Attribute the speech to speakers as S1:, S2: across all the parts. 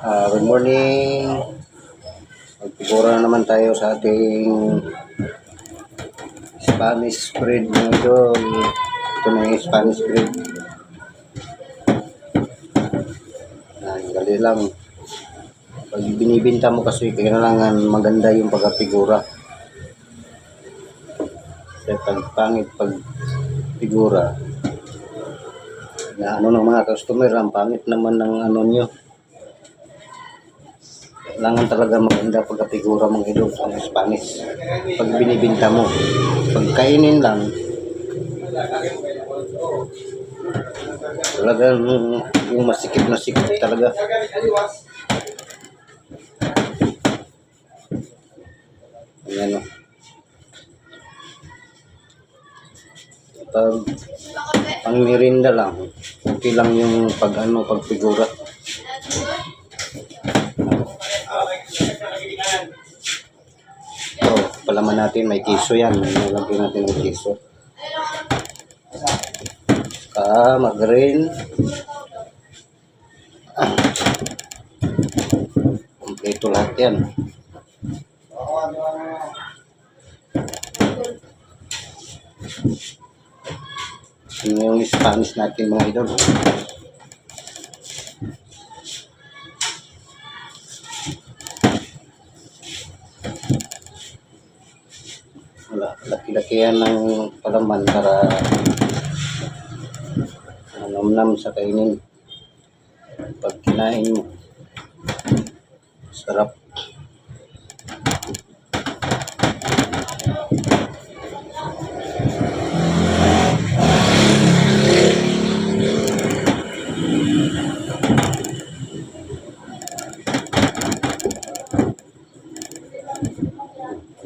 S1: Ah, good morning. Magpigura na naman tayo sa ating Spanish spread mga idol. Ito na yung Spanish spread. Yan, gali lang. Pag binibinta mo kasi, kailangan maganda yung pagkapigura. Kasi pag pangit pag figura, na ano ng mga customer, ang pangit naman ng ano nyo. Kailangan talaga maganda pagkapigura mong idol sa Spanish. Pag binibinta mo, pag kainin lang, talagang yung masikip na sikip talaga. Ayan o. Pag pang mirinda lang, okay lang yung pag ano, pag palaman natin, may kiso yan. Nalagyan natin ng kiso. Ka, mag-green. Kompleto lahat yan. Ano yung Spanish natin mga idol. Wala, laki-laki yan ng palaman para namnam sa kainin. Pag kinain mo, sarap.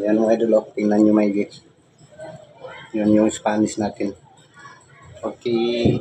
S1: Ayan mga idol, oh. tingnan nyo may Yun yung Spanish natin. Okay.